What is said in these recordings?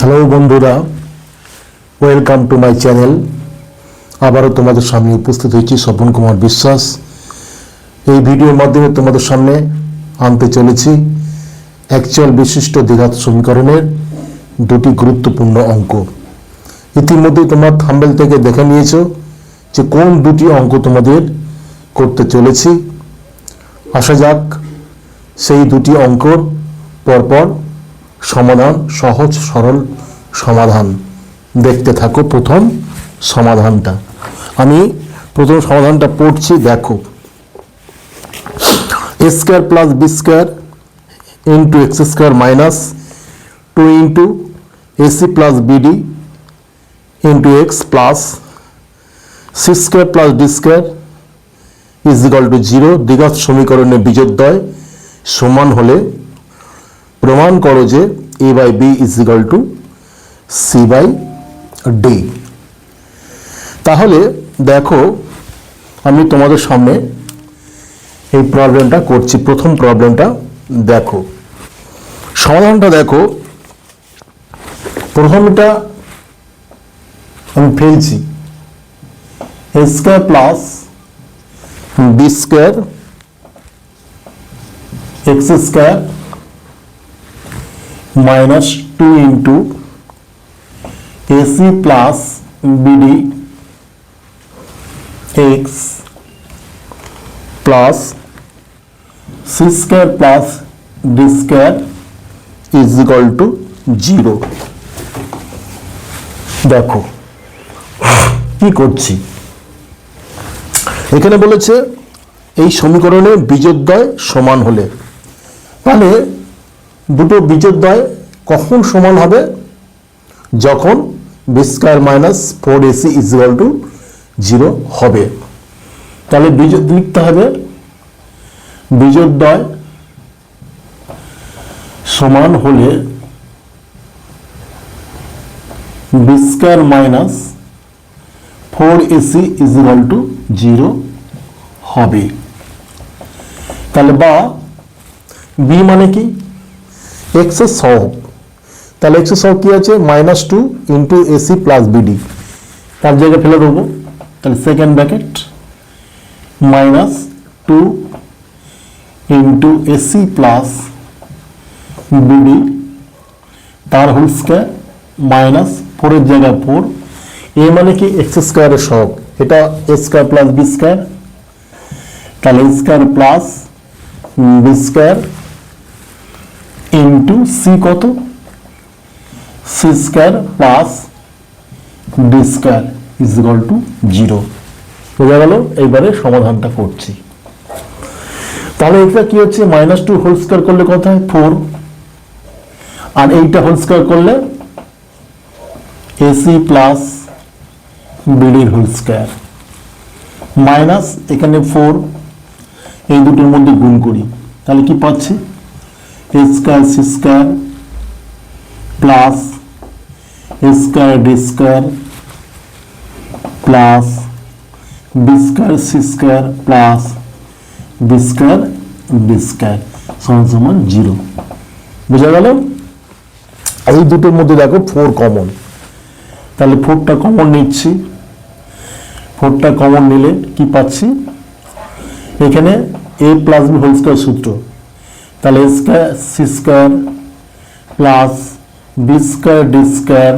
Hello বন্ধুরা। Welcome to my channel আবারও তোমাদের সামনে উপস্থিত হয়েছি স্বপন কুমার বিশ্বাস। এই ভিডিওর মাধ্যমে তোমাদের সামনে আনতে চলেছি অ্যাকচুয়াল বিশিষ্ট দ্বিঘাত সমীকরণের দুটি গুরুত্বপূর্ণ অঙ্ক। ইতিমধ্যে তোমরা থাম্বেল থেকে দেখে নিয়েছ যে কোন দুটি অঙ্ক তোমাদের করতে চলেছি। আসা যাক, সেই দুটি অঙ্কর পরপর সমাধান, সহজ, সরল সমাধান। দেখতে থাকো প্রথম সমাধানটা। আমি প্রথম সমাধানটা পড়ছি, দেখো। A square plus B square into X square minus two into AC plus BD into X plus C square plus D square is equal to zero. দ্বিঘাত সমীকরণে বীজোদ্বয় সমান হলে প্রমাণ করো যে A by B is equal to C by D তাহলে দেখো, আমি তোমাদের সামনে এই প্রবলেমটা করছি। প্রথম প্রবলেমটা দেখো। সমাধানটা দেখো। প্রথমটা আমি ফেলছি। A square plus B square X square minus two into AC plus BD X plus C square plus D square is equal to zero দেখো, কি করছি? এখানে বলেছে এই সমীকরণে বীজোদ্বয় সমান হলে। মানে দুটো বীজোদ্বয় কখন সমান হবে? যখন B square minus four AC is equal to zero হবে। তাহলে বীজ লিখতে হবে বীজোদ্বয় সমান হলে B square minus four AC is equal to zero হবে। তাহলে বা বি মানে কি? এক্সের সহগ তাহলে এক্সের সহগ কি আছে? Minus two into AC plus BD তার জায়গায় ফেলে দেবো। তাহলে second bracket minus two into AC plus BD তার হোল স্কোয়ার মাইনাস ফোরের জায়গায় ফোর এ মানে কি? এক্স স্কোয়ারের সহগ এটা A square plus B square তাহলে square plus B square into C কত? C square plus D square is equal to zero. বোঝা গেল? এইবারে সমাধানটা করছি। তাহলে এটা কি হচ্ছে? মাইনাস টু হোল স্কোয়ার করলে কত হয় ফোর। আর এইটা হোল স্কোয়ার করলে এসি প্লাস বিডির হোল স্কোয়ার। মাইনাস এখানে ফোর, এই দুটোর মধ্যে গুণ করি। তাহলে কি পাচ্ছি? Square C square, plus square, D square, plus B square, C square, plus B square, D square, সমান সমান জিরো। বোঝা গেল? এই দুটোর মধ্যে দেখো ফোর কমন তাহলে ফোরটা কমন নিচ্ছি। ফোরটা কমন নিলে কি পাচ্ছি? এখানে A plus B whole square সূত্র। তাহলে A square C square plus B square D square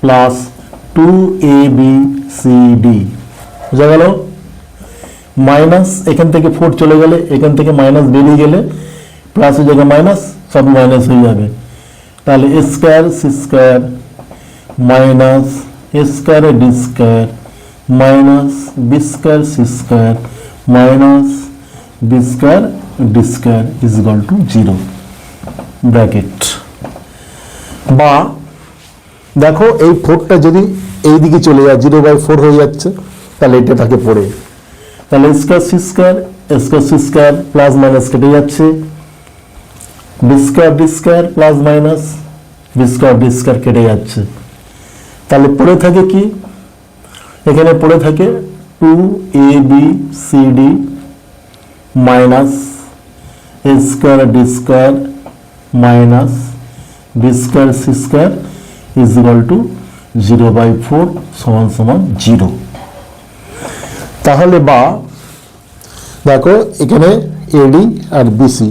plus two A B C D বোঝা গেল মাইনাস এখান থেকে ফোর চলে গেলে এখান থেকে মাইনাস বেরিয়ে গেলে প্লাসের জায়গায় মাইনাস সব মাইনাস হয়ে যাবে তাহলে A square C square minus A square D square minus B square C square minus B square D square is equal to zero bracket বা, দেখো, এই ফোরটা যদি এই দিকে চলে যায় জিরো বাই ফোর হয়ে যাচ্ছে, তাহলে এটা থাকে পড়ে তাহলে square C square square C square plus minus কেটে যাচ্ছে। B square D square plus minus B square D square কেটে যাচ্ছে। তাহলে পড়ে থাকে কি? এখানে পড়ে থাকে two A B C D minus A square D square minus B square C square is equal to zero by four সমান সমান জিরো তাহলে বা, দেখো এখানে এডি আর বিসি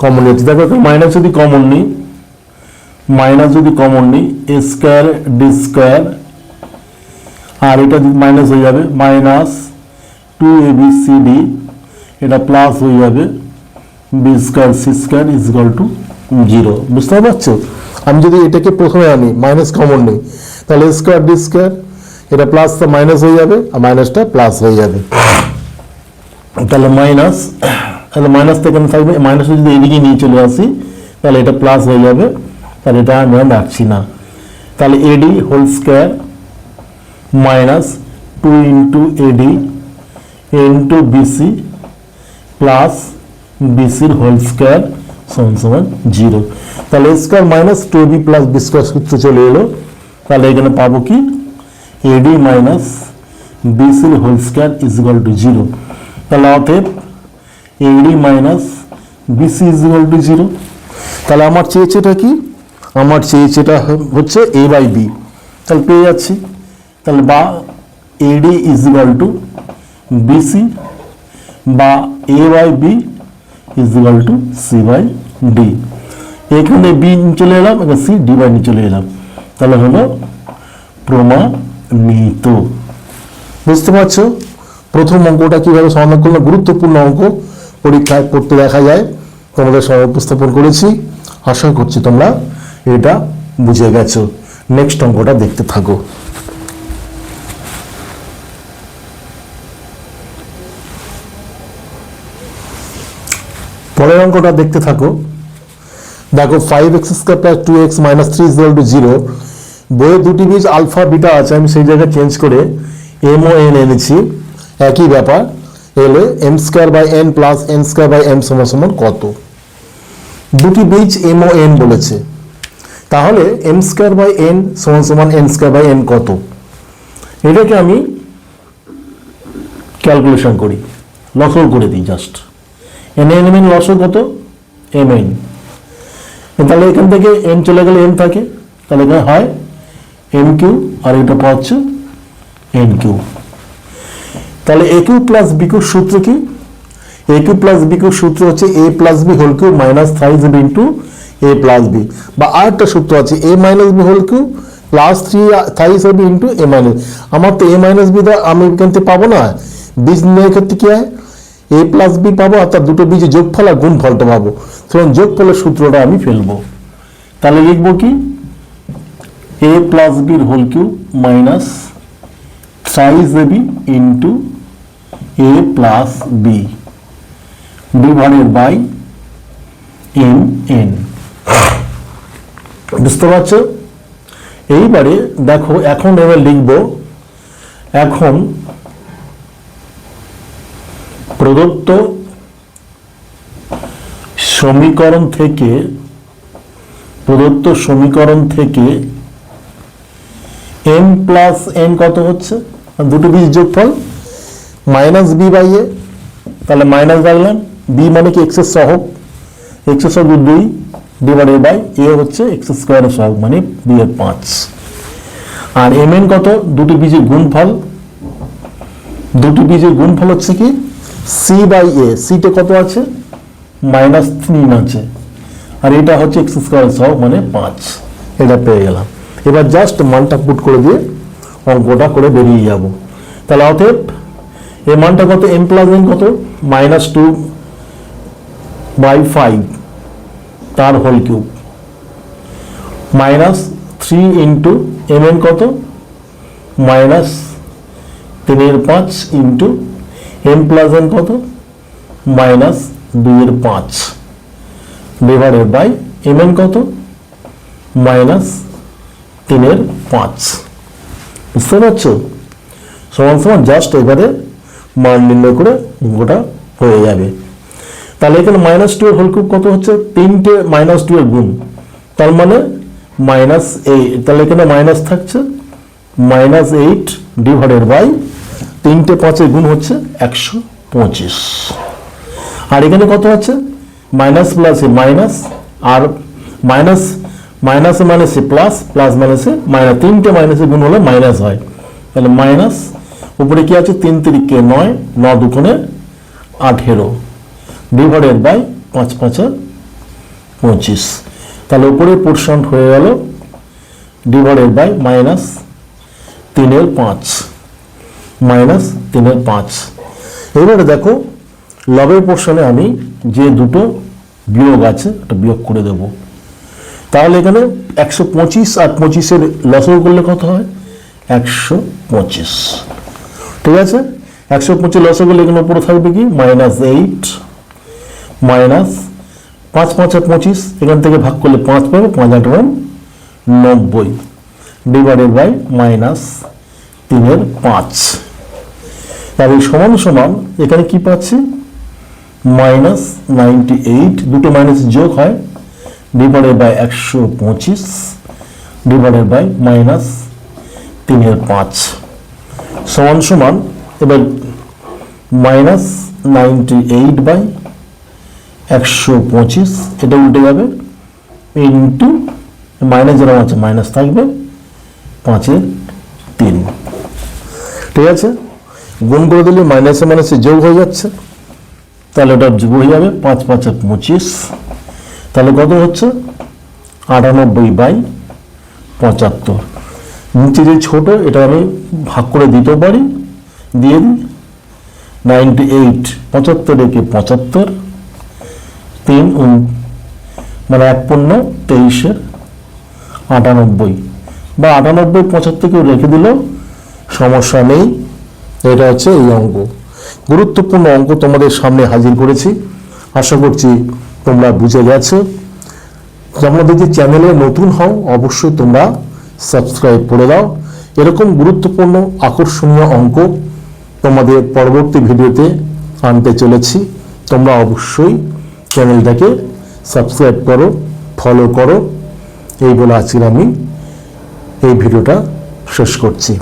কমন নিয়েছি। দেখো মাইনাস যদি কমন নিই মাইনাস যদি কমন নিই এ স্কোয়ার ডি স্কোয়ার আর এটা মাইনাস হয়ে যাবে minus two A B C D এটা প্লাস হয়ে যাবে B square C square is equal to zero বুঝতে পারছ? আমি যদি এটাকে প্রথমে আনি মাইনাস কমন নিই, তাহলে স্কোয়ার ডি স্কোয়ার এটা প্লাস তো মাইনাস হয়ে যাবে, আর মাইনাসটা প্লাস হয়ে যাবে। তাহলে মাইনাস তাহলে মাইনাস থেকে থাকবে মাইনাস যদি এদিকে নিয়ে চলে আসি, তাহলে এটা প্লাস হয়ে যাবে, তাহলে এটা আমি আর রাখছি না। তাহলে AD whole square minus two into AD into BC plus বিসির হোল স্কোয়ার সমান সমান জিরো তাহলে square minus two B plus B square সূত্র চলে এলো। তাহলে এখানে পাবো কি? এডি মাইনাস বিসির whole square is equal to zero তাহলে অতএব AD minus BC is equal to zero তাহলে আমার চেয়েছেটা কি? আমার চেয়েছেটা হচ্ছে এ বাই বি তাহলে পেয়ে যাচ্ছি। তাহলে বা AD is equal to BC বা A by B is equal to C by D এখানে বি চলে এলাম, এখানে সি ডি বাই নিয়ে চলে এলাম। তাহলে হলো প্রমাণিত। বুঝতে পারছ? প্রথম অঙ্কটা কীভাবে সমাধান করলাম? গুরুত্বপূর্ণ অঙ্ক। পরীক্ষায় করতে দেখা যায়। তোমাদের সবাই উপস্থাপন করেছি। আশা করছি তোমরা এটা বুঝে গেছো। নেক্সট অঙ্কটা দেখতে থাকো। পরের অঙ্কটা দেখতে থাকো। দেখো five X square plus two X minus three is to zero বইয়ে দুটি বীজ আলফা বিটা আছে, আমি সেই জায়গায় চেঞ্জ করে এম ও এন এনেছি। একই ব্যাপার, এলে M square by N plus N square by M সমান সমান কত? দুটি বীজ এম ও এন বলেছে। তাহলে এম স্কোয়ার বাই এন সমান সমান এন স্কোয়ার বাই এন কত? এটাকে আমি ক্যালকুলেশন করি। লসল করে দিই জাস্ট এম এন লসল কত? এম এন তাহলে এখান থেকে এন চলে গেলে এম থাকে। তাহলে এখানে হয় এম কিউ আর এটা পাচ্ছে এন কিউ তাহলে A cube plus B cube সূত্র কি? A cube plus B cube সূত্র হচ্ছে A plus B whole cube minus thrice B into A plus B বা আরেকটা সূত্র আছে A minus B whole cube plus three thrice B into A minus আমার তো এ মাইনাস বি আমি এখান থেকে পাবো না। বীজ নির্ণয়ের ক্ষেত্রে কি হয়? এ প্লাস বি পাবো তার দুটো বীজে যোগফল আর গুণফলটা পাবো। সুতরাং যোগফলের সূত্রটা আমি ফেলব। তাহলে লিখব কি? এ প্লাস বির whole cube minus thrice B into A plus B divided by M N বুঝতে পারছ? এইবারে দেখো, এখন এবার লিখব, এখন প্রদত্ত সমীকরণ থেকে, প্রদত্ত সমীকরণ থেকে এম প্লাস এন কত হচ্ছে? দুটো বীজ যোগফল? মাইনাস বি বাই এ তাহলে মাইনাস রাখলাম বি মানে কি এক্সের সহগ? এক্সের সহগ দুই ডিভাইডেড বাই এ হচ্ছে এক্স স্কোয়ারের সহগ মানে বি এর পাঁচ। আর এম এন কত? দুটি বীজের গুণফল। দুটি বীজের গুণফল হচ্ছে কি? সি বাই এ সিতে কত আছে? মাইনাস তিন আছে। আর এটা হচ্ছে এক্স স্কোয়ার সহ মানে পাঁচ। এটা পেয়ে গেলাম। এবার জাস্ট মানটা পুট করে দিয়ে অঙ্কটা করে বেরিয়ে যাব। তাহলে অতএব এই মানটা কত? এম প্লাস এন কত? মাইনাস টু বাই ফাইভ তার whole cube minus three into M N কত? মাইনাস তিনের পাঁচ ইন্টু এম প্লাস এন কত? মাইনাস দুইয়ের পাঁচ। ডিভাইডেড বাই এম এন কত? মাইনাস তিনের পাঁচ। বুঝতে পারছ? সমান সমান জাস্ট এবারে মান নির্ণয় করে অঙ্কটা হয়ে যাবে। তাহলে এখানে মাইনাস টু এর হোল কিউব কত হচ্ছে? তিনটে মাইনাস টু এর গুণ। তার মানে মাইনাস এইট তাহলে এখানে মাইনাস থাকছে। মাইনাস এইট ডিভাইডেড বাই তিনটে পাঁচের গুণ হচ্ছে একশো পঁচিশ। আর এখানে কত হচ্ছে মাইনাস প্লাসে মাইনাস, আর মাইনাস, মাইনাসে মাইনাসে প্লাস প্লাস মাইনাসে মাইনাস। তিনটে মাইনাসে গুণ হলে মাইনাস হয়। তাহলে মাইনাস, উপরে কি আছে? তিন তিরিকে নয়, ন দুকোণে আঠেরো ডিভাইডেড বাই পাঁচ পাঁচে পঁচিশ। তাহলে উপরে পোর্শন হয়ে গেল ডিভাইডেড বাই মাইনাস তিনের পাঁচ। মাইনাস তিনের পাঁচ। এবারে দেখো, লবের পোর্শনে আমি যে দুটো বিয়োগ আছে ওটা বিয়োগ করে দেব। তাহলে এখানে একশো পঁচিশ আর পঁচিশের লসও করলে কত হয়? একশো পঁচিশ। ঠিক আছে? একশো পঁচিশ লসও করলে এখানে উপরে থাকবে কি? মাইনাস এইট, মাইনাস পাঁচ, পাঁচে পঁচিশ, এখান থেকে ভাগ করলে পাঁচ পাবে, পাঁচ আট রকম নব্বই ডিভাইডেড বাই মাইনাস তিনের পাঁচ। তাহলে সমান সমান এখানে কি পাচ্ছি? মাইনাস নাইনটি এইট, দুটো মাইনাস যোগ হয় ডিভাইডেড বাই একশো পঁচিশ ডিভাইডেড বাই মাইনাস তিনের পাঁচ। সমান সমান, এবার মাইনাস নাইনটি এইট বাই একশো পঁচিশ, এটা উল্টে যাবে ইন্টু মাইনাস যেরকম আছে মাইনাস থাকবে পাঁচের তিন। ঠিক আছে? গুণ করে দিলে মাইনাসে মাইনাসে যোগ হয়ে যাচ্ছে। তাহলে ওটা যোগ হয়ে যাবে পাঁচ পাঁচে পঁচিশ। তাহলে কত হচ্ছে? আটানব্বই বাই পঁচাত্তর। নিচে যে ছোট, এটা আমি ভাগ করে দিতেও পারি। দিয়ে দিই। নাইনটি এইট, পঁচাত্তর একে পঁচাত্তর, তিন মানে এক পূর্ণ তেইশের আটানব্বই। বা আটানব্বই পঁচাত্তরকেও রেখে দিলেও সমস্যা নেই। এটা হচ্ছে এই অঙ্ক গুরুত্বপূর্ণ অঙ্ক তোমাদের সামনে হাজির করেছি। আশা করছি তোমরা বুঝে গেছো। আমাদের যে চ্যানেলে নতুন হও, অবশ্যই তোমরা সাবস্ক্রাইব করে দাও। এরকম গুরুত্বপূর্ণ, আকর্ষণীয় অঙ্ক তোমাদের পরবর্তী ভিডিওতে আনতে চলেছি। তোমরা অবশ্যই চ্যানেলটাকে সাবস্ক্রাইব করো, ফলো করো। এই বলে আজকের আমি এই ভিডিওটা শেষ করছি।